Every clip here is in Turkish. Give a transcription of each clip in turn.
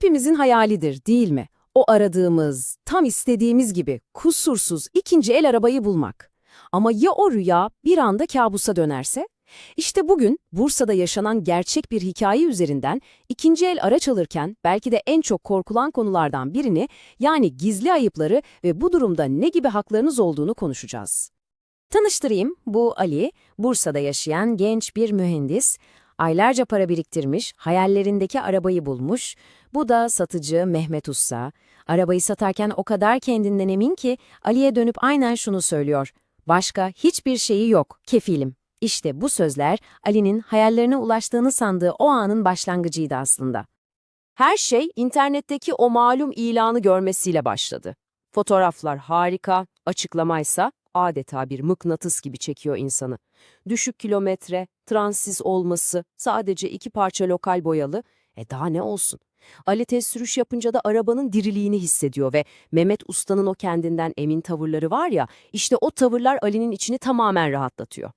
hepimizin hayalidir değil mi? O aradığımız, tam istediğimiz gibi kusursuz ikinci el arabayı bulmak. Ama ya o rüya bir anda kabusa dönerse? İşte bugün Bursa'da yaşanan gerçek bir hikaye üzerinden ikinci el araç alırken belki de en çok korkulan konulardan birini yani gizli ayıpları ve bu durumda ne gibi haklarınız olduğunu konuşacağız. Tanıştırayım, bu Ali, Bursa'da yaşayan genç bir mühendis. Aylarca para biriktirmiş, hayallerindeki arabayı bulmuş. Bu da satıcı Mehmet Usta. Arabayı satarken o kadar kendinden emin ki Ali'ye dönüp aynen şunu söylüyor. Başka hiçbir şeyi yok, kefilim. İşte bu sözler Ali'nin hayallerine ulaştığını sandığı o anın başlangıcıydı aslında. Her şey internetteki o malum ilanı görmesiyle başladı. Fotoğraflar harika, açıklamaysa adeta bir mıknatıs gibi çekiyor insanı. Düşük kilometre, transiz olması, sadece iki parça lokal boyalı, e daha ne olsun? Ali test sürüş yapınca da arabanın diriliğini hissediyor ve Mehmet Usta'nın o kendinden emin tavırları var ya, işte o tavırlar Ali'nin içini tamamen rahatlatıyor.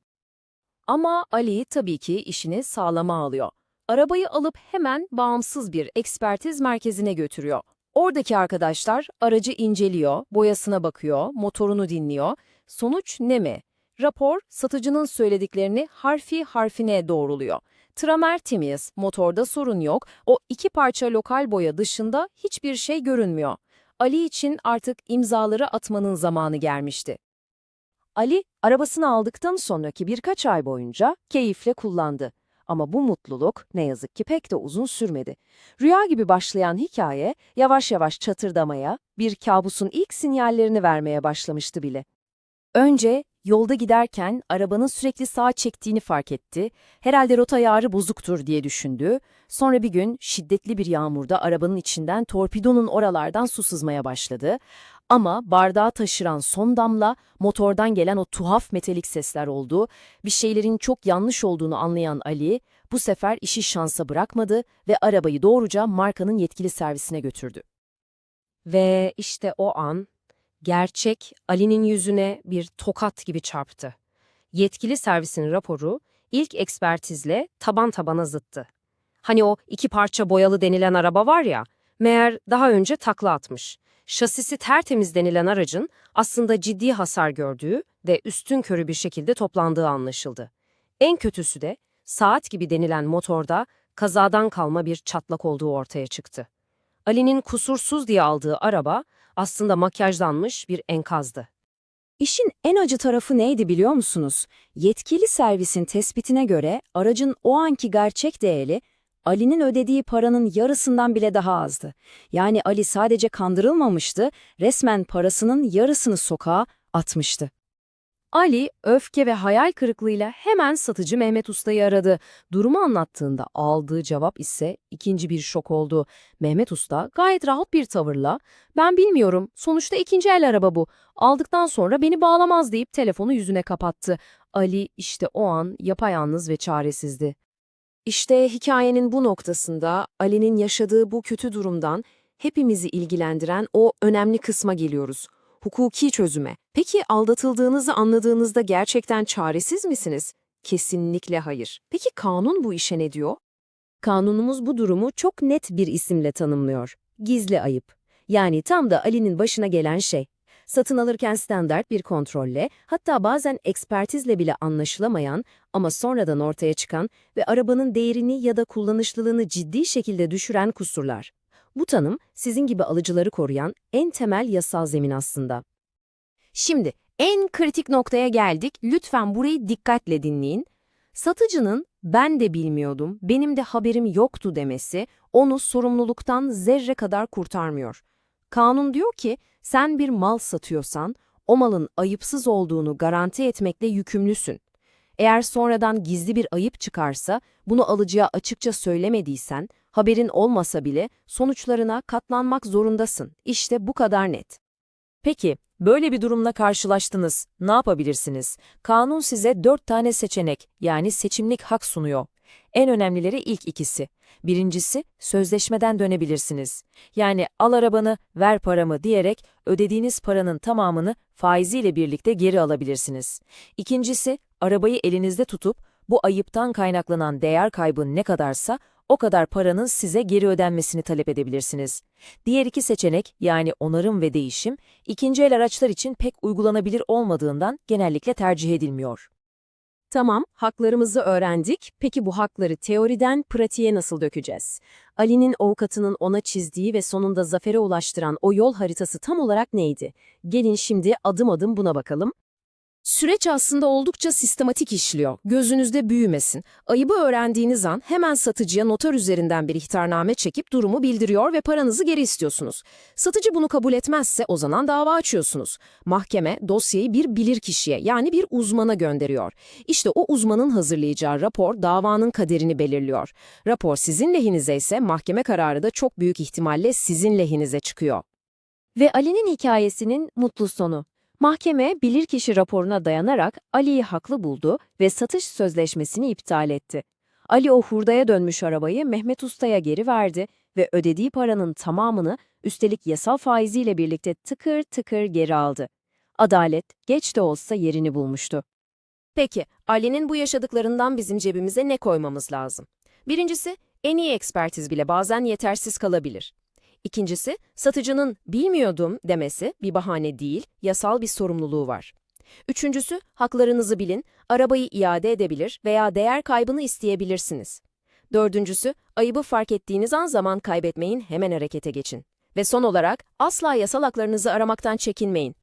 Ama Ali tabii ki işini sağlama alıyor. Arabayı alıp hemen bağımsız bir ekspertiz merkezine götürüyor. Oradaki arkadaşlar aracı inceliyor, boyasına bakıyor, motorunu dinliyor. Sonuç ne mi? Rapor satıcının söylediklerini harfi harfine doğruluyor. Tramer temiz, motorda sorun yok, o iki parça lokal boya dışında hiçbir şey görünmüyor. Ali için artık imzaları atmanın zamanı gelmişti. Ali, arabasını aldıktan sonraki birkaç ay boyunca keyifle kullandı. Ama bu mutluluk ne yazık ki pek de uzun sürmedi. Rüya gibi başlayan hikaye yavaş yavaş çatırdamaya, bir kabusun ilk sinyallerini vermeye başlamıştı bile. Önce yolda giderken arabanın sürekli sağa çektiğini fark etti. Herhalde rota ayarı bozuktur diye düşündü. Sonra bir gün şiddetli bir yağmurda arabanın içinden torpidonun oralardan su sızmaya başladı. Ama bardağı taşıran son damla, motordan gelen o tuhaf metalik sesler oldu. Bir şeylerin çok yanlış olduğunu anlayan Ali, bu sefer işi şansa bırakmadı ve arabayı doğruca markanın yetkili servisine götürdü. Ve işte o an, gerçek Ali'nin yüzüne bir tokat gibi çarptı. Yetkili servisin raporu ilk ekspertizle taban tabana zıttı. Hani o iki parça boyalı denilen araba var ya, meğer daha önce takla atmış şasisi tertemiz denilen aracın aslında ciddi hasar gördüğü ve üstün körü bir şekilde toplandığı anlaşıldı. En kötüsü de saat gibi denilen motorda kazadan kalma bir çatlak olduğu ortaya çıktı. Ali'nin kusursuz diye aldığı araba aslında makyajlanmış bir enkazdı. İşin en acı tarafı neydi biliyor musunuz? Yetkili servisin tespitine göre aracın o anki gerçek değeri Ali'nin ödediği paranın yarısından bile daha azdı. Yani Ali sadece kandırılmamıştı, resmen parasının yarısını sokağa atmıştı. Ali, öfke ve hayal kırıklığıyla hemen satıcı Mehmet Usta'yı aradı. Durumu anlattığında aldığı cevap ise ikinci bir şok oldu. Mehmet Usta gayet rahat bir tavırla, ben bilmiyorum, sonuçta ikinci el araba bu, aldıktan sonra beni bağlamaz deyip telefonu yüzüne kapattı. Ali işte o an yapayalnız ve çaresizdi. İşte hikayenin bu noktasında Ali'nin yaşadığı bu kötü durumdan hepimizi ilgilendiren o önemli kısma geliyoruz. Hukuki çözüme. Peki aldatıldığınızı anladığınızda gerçekten çaresiz misiniz? Kesinlikle hayır. Peki kanun bu işe ne diyor? Kanunumuz bu durumu çok net bir isimle tanımlıyor. Gizli ayıp. Yani tam da Ali'nin başına gelen şey. Satın alırken standart bir kontrolle, hatta bazen ekspertizle bile anlaşılamayan ama sonradan ortaya çıkan ve arabanın değerini ya da kullanışlılığını ciddi şekilde düşüren kusurlar. Bu tanım, sizin gibi alıcıları koruyan en temel yasal zemin aslında. Şimdi, en kritik noktaya geldik. Lütfen burayı dikkatle dinleyin. Satıcının ben de bilmiyordum, benim de haberim yoktu demesi onu sorumluluktan zerre kadar kurtarmıyor. Kanun diyor ki, sen bir mal satıyorsan, o malın ayıpsız olduğunu garanti etmekle yükümlüsün. Eğer sonradan gizli bir ayıp çıkarsa, bunu alıcıya açıkça söylemediysen, haberin olmasa bile sonuçlarına katlanmak zorundasın. İşte bu kadar net. Peki, böyle bir durumla karşılaştınız. Ne yapabilirsiniz? Kanun size dört tane seçenek, yani seçimlik hak sunuyor. En önemlileri ilk ikisi. Birincisi, sözleşmeden dönebilirsiniz. Yani al arabanı, ver paramı diyerek ödediğiniz paranın tamamını faiziyle birlikte geri alabilirsiniz. İkincisi, arabayı elinizde tutup bu ayıptan kaynaklanan değer kaybı ne kadarsa o kadar paranın size geri ödenmesini talep edebilirsiniz. Diğer iki seçenek yani onarım ve değişim, ikinci el araçlar için pek uygulanabilir olmadığından genellikle tercih edilmiyor. Tamam, haklarımızı öğrendik. Peki bu hakları teoriden pratiğe nasıl dökeceğiz? Ali'nin avukatının ona çizdiği ve sonunda zafere ulaştıran o yol haritası tam olarak neydi? Gelin şimdi adım adım buna bakalım. Süreç aslında oldukça sistematik işliyor. Gözünüzde büyümesin. Ayıbı öğrendiğiniz an hemen satıcıya noter üzerinden bir ihtarname çekip durumu bildiriyor ve paranızı geri istiyorsunuz. Satıcı bunu kabul etmezse o zaman dava açıyorsunuz. Mahkeme dosyayı bir bilirkişiye yani bir uzmana gönderiyor. İşte o uzmanın hazırlayacağı rapor davanın kaderini belirliyor. Rapor sizin lehinize ise mahkeme kararı da çok büyük ihtimalle sizin lehinize çıkıyor. Ve Ali'nin hikayesinin mutlu sonu. Mahkeme bilirkişi raporuna dayanarak Ali'yi haklı buldu ve satış sözleşmesini iptal etti. Ali o hurdaya dönmüş arabayı Mehmet Usta'ya geri verdi ve ödediği paranın tamamını üstelik yasal faiziyle birlikte tıkır tıkır geri aldı. Adalet geç de olsa yerini bulmuştu. Peki, Ali'nin bu yaşadıklarından bizim cebimize ne koymamız lazım? Birincisi, en iyi ekspertiz bile bazen yetersiz kalabilir. İkincisi, satıcının bilmiyordum demesi bir bahane değil, yasal bir sorumluluğu var. Üçüncüsü, haklarınızı bilin, arabayı iade edebilir veya değer kaybını isteyebilirsiniz. Dördüncüsü, ayıbı fark ettiğiniz an zaman kaybetmeyin, hemen harekete geçin. Ve son olarak, asla yasal haklarınızı aramaktan çekinmeyin.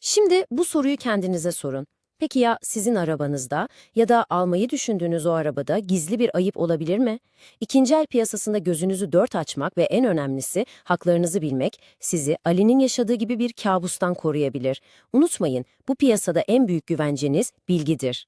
Şimdi bu soruyu kendinize sorun. Peki ya sizin arabanızda ya da almayı düşündüğünüz o arabada gizli bir ayıp olabilir mi? İkinci el piyasasında gözünüzü dört açmak ve en önemlisi haklarınızı bilmek sizi Ali'nin yaşadığı gibi bir kabustan koruyabilir. Unutmayın bu piyasada en büyük güvenceniz bilgidir.